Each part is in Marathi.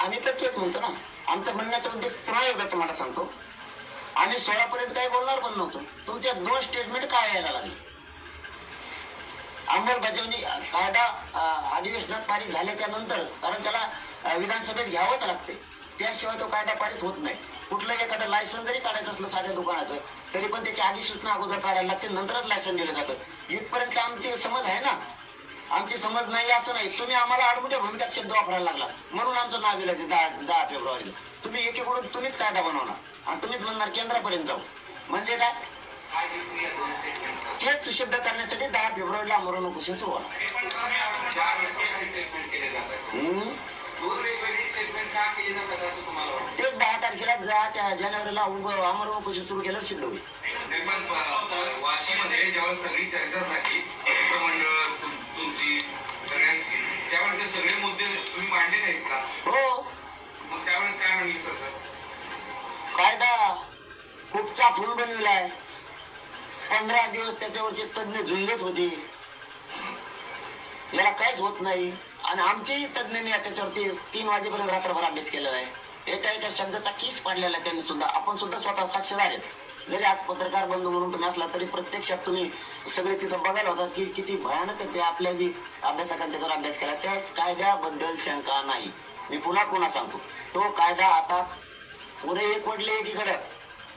आम्ही तर तेच म्हणतो ना आमचा म्हणण्याचा उद्देश पुन्हा एकदा तुम्हाला सांगतो. आम्ही सोळा पर्यंत काही बोलणार पण नव्हतो. तुमच्या दोन स्टेटमेंट काय यायला लागले. अंमलबजावणी कायदा अधिवेशनात पारित झाल्याच्यानंतर कारण त्याला विधानसभेत घ्यावंच लागते. त्याशिवाय तो कायदा पारित होत नाही. कुठलं एखादं लायसन जरी काढायचं असलं साध्या दुकानाचं तरी पण त्याची अधिसूचना अगोदर काढायला लागते नंतरच लायसन दिलं जातं. इथपर्यंत आमची समज आहे ना? आमची समज नाही असं नाही. तुम्ही आम्हाला आडमुठ्या भूमिकात शब्द वापरायला लागला. म्हणून आमचं नाव दिलं ते दहा दहा फेब्रुवारीला. तुम्ही एकीकडून तुम्हीच कायदा बनवणार. आणि तुम्हीच म्हणणार केंद्रापर्यंत जाऊ. म्हणजे काय? तेच सिद्ध करण्यासाठी दहा फेब्रुवारीला आमरण उपोषण सुरू होणार. तेच दहा तारखेला दहा जानेवारीला उभ- उपोषण सुरू केल्यावर सिद्ध होईल. वाशीमध्ये जेव्हा सगळी चर्चा झाली मंडळ तुमची सगळ्यांची. त्यावेळेस हे सगळे मुद्दे तुम्ही मांडले नाहीत का? हो. मग त्यावेळेस काय म्हणले सरकार? कायदा खूप चाफून बनविलाय पंधरा दिवस त्याच्यावरचे तज्ञ झुललेत होते. याला काहीच होत नाही. आणि आमचेही तज्ञांनी त्याच्यावरती तीन वाजेपर्यंत रात्रभर अभ्यास केलेला आहे. एका एका शब्दाचा किस पाडलेला आहे त्यांनी सुद्धा. आपण सुद्धा स्वतः साक्षीदार आहेत. जरी आज पत्रकार बंधू म्हणून तुम्ही असला तरी प्रत्यक्षात तुम्ही सगळे तिथं बघायला होता की किती भयानक ते आपल्या बी अभ्यासकांनी त्याच्यावर अभ्यास केला. त्या कायद्याबद्दल शंका नाही. मी पुन्हा पुन्हा सांगतो. तो कायदा आता पुरे एक वडले एकीकडे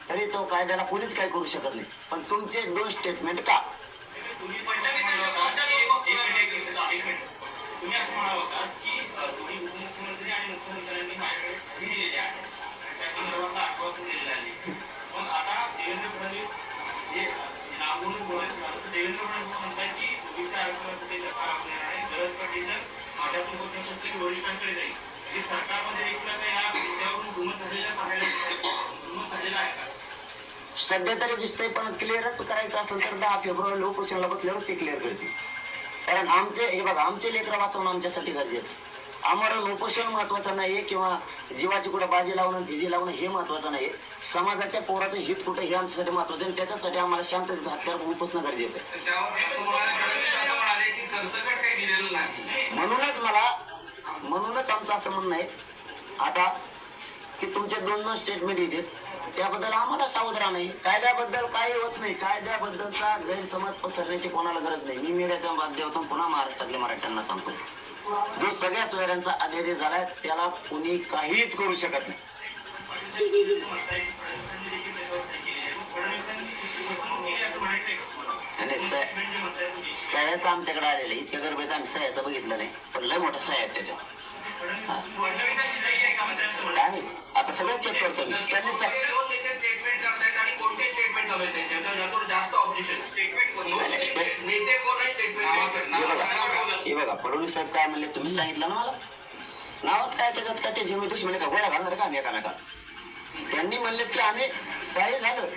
तरी तो कायद्याला कोणीच काही करू शकत नाही. पण तुमचे दोन स्टेटमेंट का? तुम्ही पण आता देवेंद्र फडणवीस जे नागपूर बोलायचं झालं देवेंद्र फडणवीस म्हणतात की ओबीसी आरक्षणासाठी सरकार आपण आहे. गरज पडली तर माझ्यातून होत नसेल की वरिष्ठांकडे जाईल. हे सरकारमध्ये देखील आता या मुद्द्यावरून गुमत झालेलं पाहायला गुमत झालेला आहे का? सध्या तरी दिसतंय पण क्लिअरच करायचं असेल तर दहा फेब्रुवारी उपोषणाला बसल्यावर ते क्लिअर करतील. कारण आमचे हे बघा आमचे लेकरं वाचवणं आमच्यासाठी गरजेचं आमरण उपोषण महत्वाचं नाहीये किंवा जीवाची कुठं बाजी लावणं भिजी लावणं हे महत्वाचं नाहीये. समाजाच्या पोराचं हित कुठं हे आमच्यासाठी महत्वाचं आणि त्याच्यासाठी आम्हाला शांततेचं हत्यार उपसणं गरजेचं आहे. म्हणूनच मला म्हणूनच आमचं असं म्हणणं आहे. आता की तुमचे दोन दोन स्टेटमेंट येते. त्याबद्दल आम्हाला सावध राहणं कायद्याबद्दल काही होत नाही. कायद्याबद्दलचा गैरसमज पसरण्याची कोणाला गरज नाही. मी मीडियाच्या माध्यमातून पुन्हा महाराष्ट्रातल्या मराठ्यांना सांगतो. जो सगळ्या सोयऱ्यांचा अध्यादेश झालाय त्याला कुणी काहीच करू शकत नाही. आणि सह्याचं आमच्याकडे आलेलं आहे. इतक्या गरबेत आम्ही सह्याचं बघितलं नाही. पण लय मोठं सह्या नाही आता सगळं चेक करतो मी. त्यांनी स्टेटमेंट का आणि फडणवीस साहेब काय म्हणले? तुम्ही सांगितलं ना मला? नावात काय त्याच्यात त्या जिमी दुश्मनी का गोळ्या घालणार का आम्ही एकामेका त्यांनी म्हणले की आम्ही पाहिजे झालं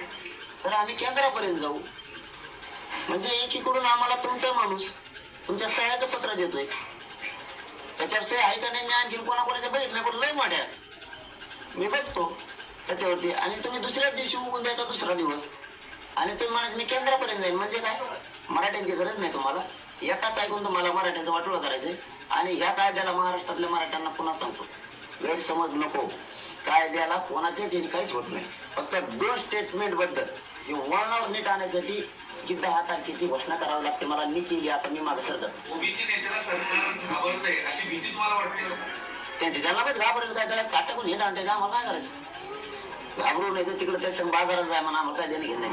तर आम्ही केंद्रापर्यंत जाऊ. म्हणजे एकीकडून आम्हाला तुमचा माणूस तुमच्या सह्याचं पत्र देतोय. त्याच्यावर सह्य आहे का नाही मी आणखी कोणाकोणाच्या बघितलं पण लय मोठ्या मी बघतो त्याच्यावरती. आणि तुम्ही दुसऱ्याच दिवशी उगून द्यायचा दुसरा दिवस. आणि तुम्ही म्हणत मी केंद्रापर्यंत जाईल म्हणजे काय? मराठ्यांची गरज नाही तुम्हाला. एकाच ऐकून तुम्हाला मराठ्यांचं वाटोळं करायचंय. आणि ह्या कायद्याला महाराष्ट्रातल्या मराठ्यांना पुन्हा सांगतो. गैरसमज नको. कायद्याला कोणाच्याच काहीच होत नाही. फक्त दोन स्टेटमेंटबद्दल. वळणावर नीट आणण्यासाठी की दहा तारखेची घोषणा करावी लागते. मला मी केली आता मी मागे सरकार ओबीसी नेत्याला सरकार घाबरतंय. अशी भीती तुम्हाला वाटते का? त्यांची त्यांना पण घाबरेल काय? त्याला काटाकून हे आणते आम्हाला काय करायचं? घाबरू नाही तर तिकडे त्याच्या बाजारात जाय म्हणा आम्हाला काय देणं घेणं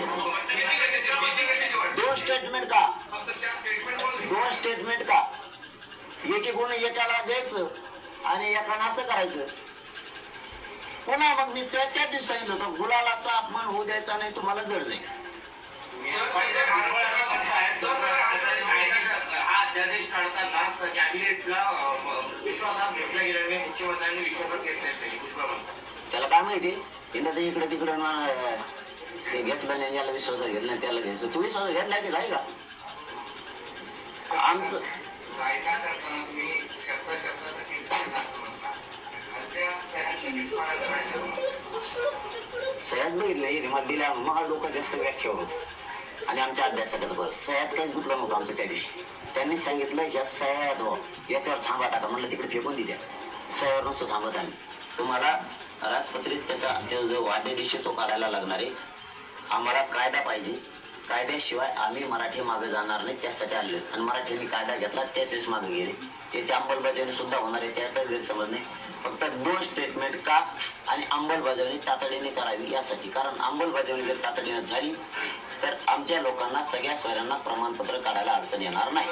दोन स्टेटमेंट का? त्या दोन स्टेटमेंट का? एकी गुण एकाला द्यायचं आणि एकानं असं करायचं. पुन्हा मग मी त्या त्या दिवशी सांगितलं होतं गुलालाचा अपमान होऊ द्यायचा नाही तुम्हाला जड जाईल. अध्यादेश काढताना कॅबिनेटला विश्वासात घेतला गेला मुख्यमंत्र्यांनी विश्वासात घेतला त्याला काय माहिती? तिला इकडे तिकडे घेतलं नाही याला विश्वासात घेतला त्याला घ्यायचं. तू विश्वास घेतला की जाय का? आमचं सह्याच बघितलं मला दिल्या महा लोक जास्त व्याख्या होत. आणि आमच्या अभ्यासाकडे बघ सह्यात काहीच गुतला नव्हतं आमचं त्या दिवशी. त्यांनी सांगितलं या सयात हो याच्यावर थांबा टाका म्हणलं तिकडे फेकून दिल्या सह्यावर नसतो थांबत आम्ही तुम्हाला राजपत्रित त्याचा जो जो वाद्य दिवशी तो काढायला लागणार आहे आम्हाला कायदा पाहिजे. कायद्याशिवाय आम्ही मराठी मागे जाणार नाही त्यासाठी आले आणि मराठीने कायदा घेतला त्याच वेळेस मागे गेले. त्याची अंमलबजावणी सुद्धा होणार आहे त्याचा गैरसमज नाही. फक्त दोन स्टेटमेंट का आणि अंमलबजावणी तातडीने करावी यासाठी. कारण अंमलबजावणी जर तातडीने झाली तर आमच्या लोकांना सगळ्या स्वरांना प्रमाणपत्र काढायला अडचण येणार नाही.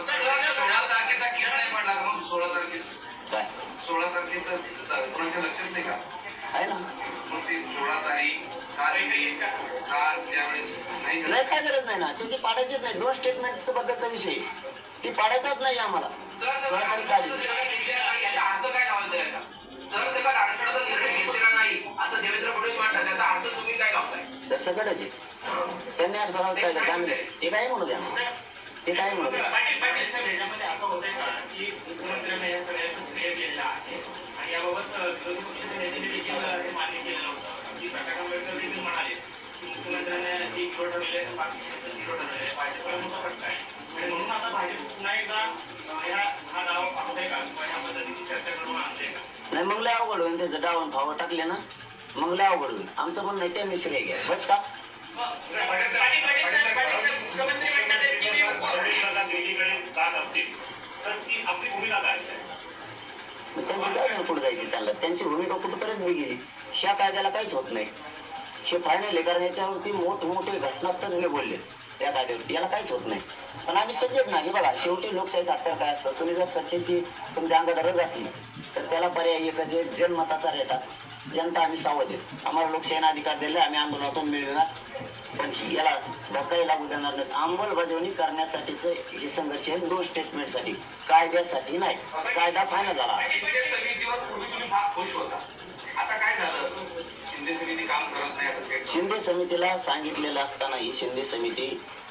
काय? सोळा तारखेचं कोणाच्या लक्षात नाही का? आहे ना? नाही काय गरज नाही ना. त्याची पाडायचीच नाही दोन स्टेटमेंट बद्दलचा विषय. ती पाडायचाच नाही आम्हाला. सरकारी सोळा सर सगळंच त्यांनी अर्थ लावत काय करता आम्ही? ते काय म्हणू द्या ते काय म्हणू द्या? मुख्यमंत्र्यांना या सगळ्याचं श्रेय गेलेलं आहे. आणि याबाबत विरोधी पक्षाच्या नेत्यांनी देखील नाही मग लय अवघड होईल त्याचं डावून फावं टाकले ना. मग लय अवघड होईल आमचं पण नाही त्यांनी श्रेय घ्या. बस का? त्यांची काय पुढे जायची त्यांना. त्यांची भूमिका कुठपर्यंत मी गेली ह्या कायद्याला काहीच होत नाही. हे फायनल आहे कारण याच्यावरती मोठमोठे घटनातज्ञ बोलले. या कायद्यावरती याला काहीच होत नाही. पण आम्ही सज्जत नाही. बघा शेवटी लोकशाहीचा अत्यार काय असतं? तुम्ही जर सत्तेची तुमच्या अंगात रज असली तर त्याला पर्याय एकच आहे जनमताचा रेटा. जनता आम्ही सावध आहे. आम्हाला लोकशाहीने अधिकार दिले आम्ही आंदोलनातून मिळविणार पण याला धक्काही लागू देणार नाही अंमलबजावणी करण्यासाठीच हे संघर्ष आहे. दोन स्टेटमेंटसाठी कायद्यासाठी नाही. कायदा फायनल झाला. खुश होता. आता काय झालं? शिंदे समिती काम करत नाही असं शिंदे समितीला सांगितलेलं असताना ही शिंदे समिती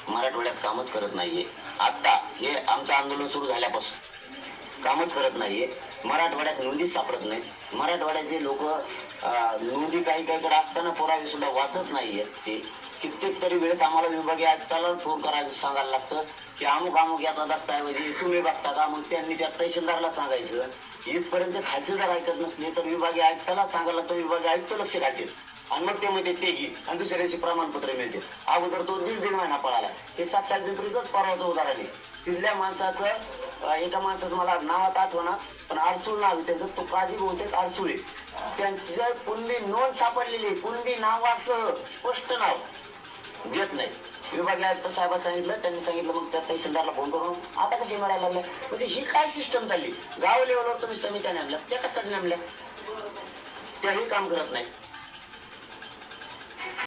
मराठवाड्यात कामच करत नाहीये. आता हे आमचं आंदोलन सुरू झाल्यापासून कामच करत नाहीये. मराठवाड्यात नोंदी सापडत नाहीत. मराठवाड्याचे लोक नोंदी काही काहीकडे असताना पुरावे सुद्धा वाचत नाहीयेत ते. कित्येक तरी वेळेस आम्हाला विभागीय आयुक्ताला फोन करायला सांगायला लागतं की अमुक अमुक याचा दस्तऐवजी तुम्ही बघता का मग त्यांनी त्या तहसीलदारला सांगायचं. इथपर्यंत खालचे जर ऐकत नसले तर विभागीय आयुक्ताला सांगायला तर विभागीय आयुक्त लक्ष घालतील. आणि मग ते ते घे आणि दुसऱ्या दिवशी प्रमाणपत्र मिळते. अगोदर तो दीड दीड महिना पळाला. हे साक्षात पिंपरीचंच परवाचं उदाहरण आहे. तिथल्या माणसाचं एका माणसाचं मला नावात आठवणार पण अडचूळ नाव त्यांचं त्याचं. तो काजी बहुतेक अडचूळ आहे. त्यांचं कुणबी नोंद सापडलेली आहे. कुणबी नावासह स्पष्ट नाव देत नाही. विभागीय आयुक्त साहेब सांगितलं त्यांनी सांगितलं मग त्या तहसीलदारला फोन करून आता कशी मिळायला लागल्या? म्हणजे ही काय सिस्टम चालली? गाव लेवलवर तुम्ही समित्या नेमल्या त्या कशासाठी नेमल्या? त्याही काम करत नाही.